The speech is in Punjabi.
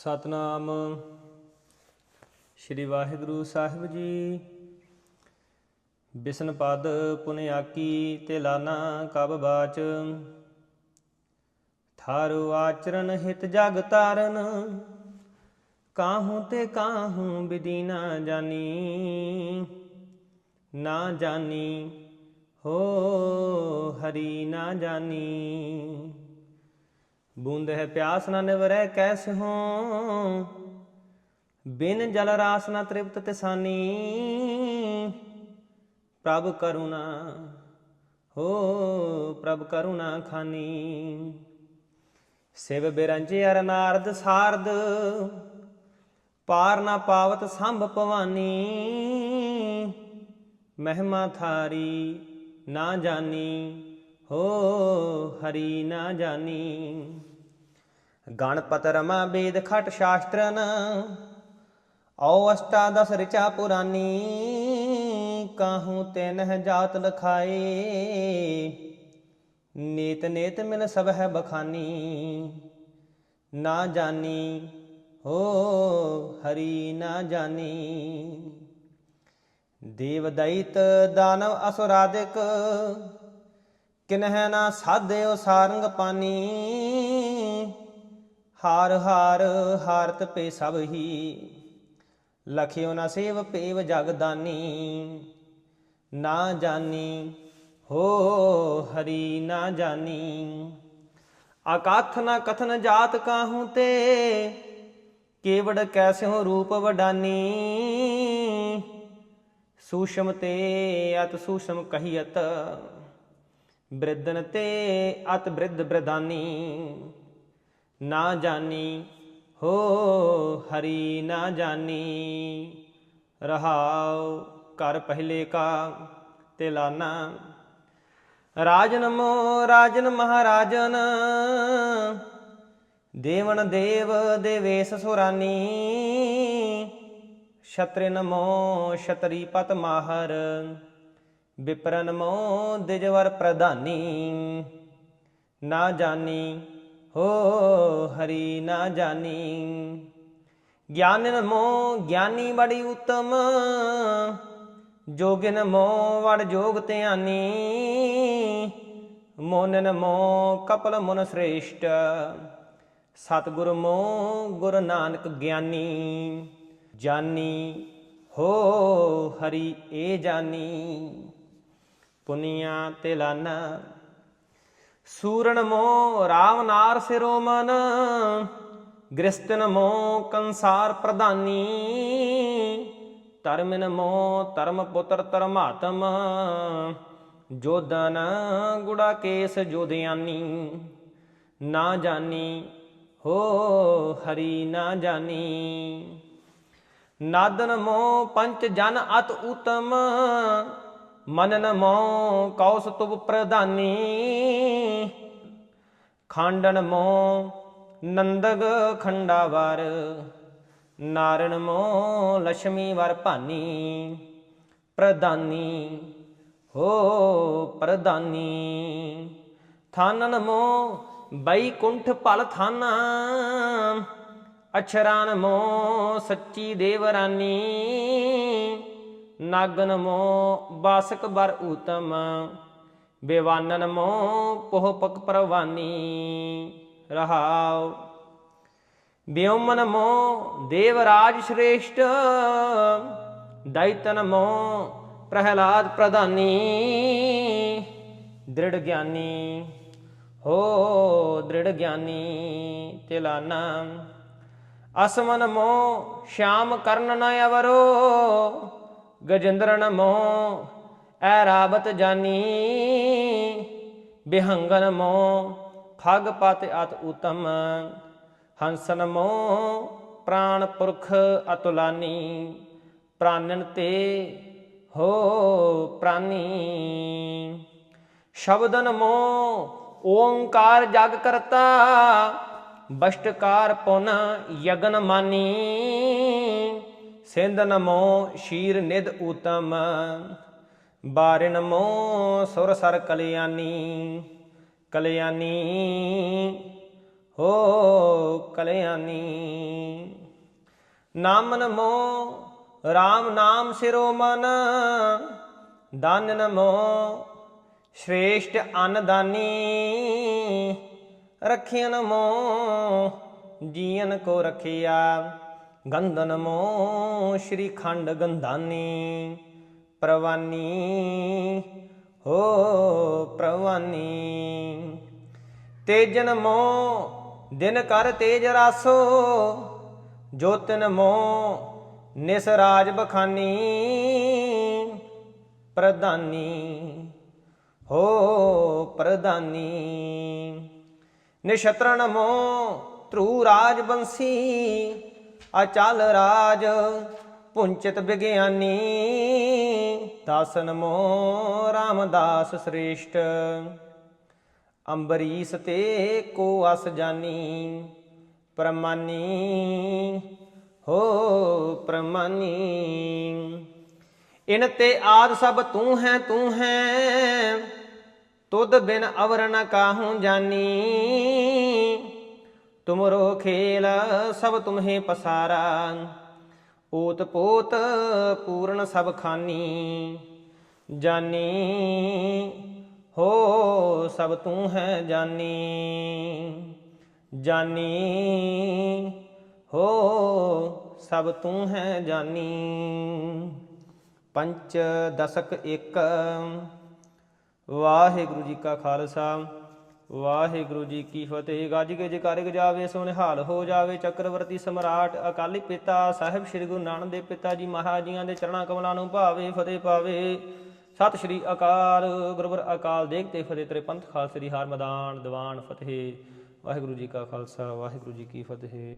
ਸਤਨਾਮ। ਸ੍ਰੀ ਵਾਹਿਗੁਰੂ ਸਾਹਿਬ ਜੀ, ਬਿਸਨ ਪਦ ਪੁਨਿਆਕੀ ਤੇ ਲਾਨਾ ਕਬ ਬਾਚ। ਥਾਰੂ ਆਚਰਨ ਹਿਤ ਜਗ ਤਾਰਨ, ਕਾਹੂ ਤੇ ਕਾਹੂ ਵਿਧੀ ਨਾ ਜਾਨੀ। ਨਾ ਜਾਣੀ ਹੋ ਹਰੀ ਨਾ ਜਾਨੀ। ਬੂੰਦ ਹੈ ਪਿਆਸ ਨਾ ਨਿਵਰੈ ਕੈਸੇ ਹੋ ਬਿਨ ਜਲ ਰਾਸ ਨਾ ਤ੍ਰਿਪਤ ਤਿਸਾਨੀ। ਪ੍ਰਭ ਕਰੁਣਾ ਹੋ, ਪ੍ਰਭ ਕਰੁਣਾ ਖਾਨੀ। ਸਿਵ ਬਿਰੰਜ ਅਰ ਨਾਰਦ ਸਾਰਦ, ਪਾਰ ਨਾ ਪਾਵਤ ਸੰਭ ਭਵਾਨੀ। ਮਹਿਮਾ ਥਾਰੀ ਨਾ ਜਾਣੀ ਹੋ ਹਰੀ ਨਾ ਜਾਣੀ ਗਣਪਤ ਰਮਾ ਵੇਦ ਖਟ ਸ਼ਾਸਤਰਨ, ਔ ਅਸ਼ਟਾਦਸ ਰਿਚਾ ਪੁਰਾਨੀ, ਕਾਹੂ ਤੈਨਹ ਜਾਤ ਲਖਾਏ। ਨੇਤ ਨੇਤ ਮਿਲ ਸਭ ਹੈ ਬਖਾਨੀ, ਨਾ ਜਾਣੀ ਹੋ ਹਰੀ ਨਾ ਜਾਣੀ ਦੇਵ ਦੈਤ ਦਾਨਵ ਅਸੁਰਾਦਿਕ ਕਿਨਹਿ ਨਾ ਸਾਧਿਓ ਸਾਰੰਗ ਪਾਨੀ। ਹਾਰ ਹਾਰ ਹਾਰਤ ਪੇ ਸਭ ਹੀ। ਲਖਿਓ ਨਾ ਸੇਵ ਪੇਵ ਜਗਦਾਨੀ ਨਾ ਜਾਨੀ ਹੋ ਹਰੀ ਨਾ ਜਾਨੀ। ਆਕਾਥ ਨਾ ਕਥਨ ਜਾਤ ਕਾਹੂ ਤੇ। ਕੇਵੜ ਕੈਸਿਓ ਰੂਪ ਵਡਾਨੀ। ਸੂਸ਼ਮ ਤੇ ਅਤ ਸੂਸ਼ਮ ਕਹੀਅਤ। ਬ੍ਰਿਧਨ ਤੇ ਅਤ ਬ੍ਰਿਧ ਬ੍ਰਦਾਨੀ ਨਾ ਜਾਣੀ ਹੋ ਹਰੀ ਨਾ ਜਾਣੀ ਰਹਾਉ ਕਰ ਪਹਿਲੇ ਕਾ ਤੇ ਲਾਨਾ ਰਾਜਨ ਮੋ ਰਾਜਨ ਮਹਾਰਾਜਨ, ਦੇਵਨ ਦੇਵ ਦੇਵੇਸ ਸੁਰਾਨੀ ਛਤਰਿਨ ਨਮੋ ਛਤਰੀ ਪਤ ਮਾਹਰ। ਵਿਪਰਨ ਮੋ ਦਿਜਵਰ ਪ੍ਰਧਾਨੀ। ਨਾ ਜਾਣੀ ਹੋ ਹਰੀ ਨਾ ਜਾਣੀ ਗਿਆਨ ਮੋ ਗਿਆਨੀ ਬੜੀ ਉਤਮ, ਜੋਗਿਨ ਮੋ ਵੜ ਜੋਗ ਧਿਆਨੀ। ਮੋਨਨ ਮੋ ਕਪਲ ਮੁਨ ਸ੍ਰੇਸ਼ਟ, ਸਤਿਗੁਰ ਮੋ ਗੁਰ ਨਾਨਕ ਗਿਆਨੀ। ਜਾਨੀ, ਹੋ ਹਰੀ ਏ ਜਾਨੀ। ਪੁਨੀਆ ਤਿਲਨ। ਸੂਰਨ ਮੋ ਰਾਮ ਨਾਰ ਸਿਰੋ ਮਨ, ਗ੍ਰਸਤਨ ਮੋ ਕੰਸਾਰ ਪ੍ਰਧਾਨੀ। ਧਰਮਨ ਮੋ ਧਰਮ ਪੁੱਤਰ ਧਰਮਾਤਮ ਜੋਦਨ ਗੁੜਾ ਕੇਸ ਜੋਧਿਆਨੀ। ਨਾ ਜਾਣੀ ਹੋ ਹਰੀ ਨਾ ਜਾਣੀ ਨਾਦਨ ਮੋ ਪੰਚ ਜਨ ਅਤ ਉਤਮ ਮਨਨ ਮੋ ਕੌਸ ਤੁਬ ਪ੍ਰਧਾਨੀ। ਖਾਂਡਨ ਮੋ ਨੰਦਗ ਖੰਡਾਵਰ। ਨਾਰਣ ਮੋ ਲక్ష్ਮੀ ਵਰ ਭਾਨੀ। ਪ੍ਰਧਾਨੀ, ਹੋ ਪ੍ਰਧਾਨੀ। ਥਾਨਨ ਮੋ ਬੈਕੁੰਠ ਭਲ ਥਾਨਾ। ਅਛਰਾਨ ਮੋ ਸੱਚੀ ਦੇਵਰਾਨੀ ਨਾਗਨ ਮੋ ਬਾਸਕ ਬਰ ਊਤਮ, ਬੇਵਾਨਨ ਮੋ ਪੋਹ ਪਕ ਪ੍ਰਵਾਨੀ, ਰਹਾਉ। ਬਿਉਮਨ ਮੋ ਦੇਵਰਾਜ ਸ਼੍ਰੇਸ਼ਟ ਦੈਤਨ ਮੋ ਪ੍ਰਹਿਲਾਦ ਪ੍ਰਧਾਨੀ, ਦ੍ਰਿੜ ਗਿਆਨੀ। ਹੋ ਦ੍ਰਿੜ ਗਿਆਨੀ ਤਿਲਾਨਾ, ਅਸਮਨ ਮੋ ਸ਼ਾਮ ਕਰਨ ਨ ਅਵਰੋ ਗਜਿੰਦਰਨ ਮੋ ਐ ਰਾਬਤ ਜਾਨੀ। ਬਿਹੰਗਨ ਮੋਹ, ਖਗ ਪਤ ਅਤ ਉਤਮ ਹੰਸਨ ਮੋਹ ਪ੍ਰਾਣ ਪੁਰਖ ਅਤੁਲਾਨੀ। ਪ੍ਰਾਨਨ ਤੇ ਹੋ ਪ੍ਰਾਨੀ। ਸ਼ਬਦਨ ਮੋ ਓੰਕਾਰ ਜਗ ਕਰਤਾ। ਬਸ਼ਟਕਾਰ ਪੁਨ ਯਗਨ ਮਾਨੀ। ਸਿੰਧ ਨਮੋ ਸ਼ੀਰ ਨਿਦ ਊਤਮ। ਬਾਰਿਨ ਮੋ ਸੁਰ ਸਰ ਕਲਿਆਣੀ। ਕਲਿਆਣੀ, ਹੋ ਕਲਿਆਣੀ। ਨਾਮ ਨਮੋ RAM ਨਾਮ ਸਿਰੋ ਮਨ। ਦਾਨ ਨਮੋ ਸ਼੍ਰੇਸ਼ਟ ਅਨਦਾਨੀ ਰਖਿਆ ਨਮੋ ਜੀਵਨ ਕੋ ਰਖਿਆ। ਗੰਧਨ ਮੋ ਸ਼੍ਰੀ ਖੰਡ ਗੰਧਾਨੀ, ਪ੍ਰਵਾਨੀ, ਹੋ ਪ੍ਰਵਾਨੀ। ਤੇਜਨ ਮੋ ਦਿਨ ਕਰ ਤੇਜ ਰਾਸੋ, ਜੋਤਨ ਮੋ ਨਿਸ ਰਾਜ ਬਖਾਨੀ, ਪ੍ਰਧਾਨੀ, ਹੋ ਪ੍ਰਧਾਨੀ। ਨਿਸ਼ਤਰਨ ਮੋ ਧਰੂ ਰਾਜ ਬੰਸੀ ਅਚਲ ਰਾਜ, ਪੁੰਚਿਤ ਵਿਗਿਆਨੀ, ਦਾਸਨ ਮੋ ਰਾਮਦਾਸ ਸ੍ਰੇਸ਼ਟ। ਅੰਬਰੀਸ ਤੇ ਕੋ ਅਸ ਜਾਨੀ, ਪ੍ਰਮਾਨੀ, ਹੋ ਪ੍ਰਮਾਨੀ। ਇਨ ਤੇ ਆਦ ਸਭ ਤੂੰ ਹੈ ਤੂੰ ਹੈ, ਤੁਧ ਬਿਨ ਅਵਰ ਨ ਕਾਹੂ ਜਾਨੀ। ਤੁਮਰੋ ਖੇਲ, ਸਭ ਤੁਮਹੇ ਪਸਾਰਾ। ਓਤ ਪੋਤ, ਪੂਰਨ ਸਭ ਖਾਨੀ। ਜਾਨੀ, ਹੋ ਸਭ ਤੂੰ ਹੈ ਜਾਨੀ। ਜਾਨੀ, ਹੋ ਸਭ ਤੂੰ ਹੈ ਜਾਨੀ। ਪੰਚ ਦਸਕ ਇੱਕ ਵਾਹਿਗੁਰੂ ਜੀ ਕਾ ਖਾਲਸਾ। ਵਾਹਿਗੁਰੂ ਜੀ ਕੀ ਫਤਿਹ। ਗੱਜ ਕੇ ਜਕਾਰੇ ਗਜਾਵੇ ਸੋ ਨਿਹਾਲ ਹੋ ਜਾਵੇ। ਚੱਕਰਵਰਤੀ ਸਮਰਾਟ ਅਕਾਲੀ ਪਿਤਾ ਸਾਹਿਬ ਸ੍ਰੀ ਗੁਰੂ ਨਾਨਕ ਦੇ ਪਿਤਾ ਜੀ ਮਹਾਰਾਜ ਦੇ ਚਰਣਾ ਕਮਲਾਂ ਨੂੰ ਭਾਵੇ, ਫਤਿਹ ਪਾਵੇ ਸਤਿ ਸ਼੍ਰੀ ਅਕਾਲ, ਗੁਰਬਰ ਅਕਾਲ ਦੇਖਤੇ ਫਤਿਹ ਤੇਰੇ ਪੰਥ ਖਾਲਸੇ ਦੀ ਹਾਰ ਮੈਦਾਨ, ਦੀਵਾਨ ਫਤਿਹ। ਵਾਹਿਗੁਰੂ ਜੀ ਕਾ ਖਾਲਸਾ, ਵਾਹਿਗੁਰੂ ਜੀ ਕੀ ਫਤਿਹ।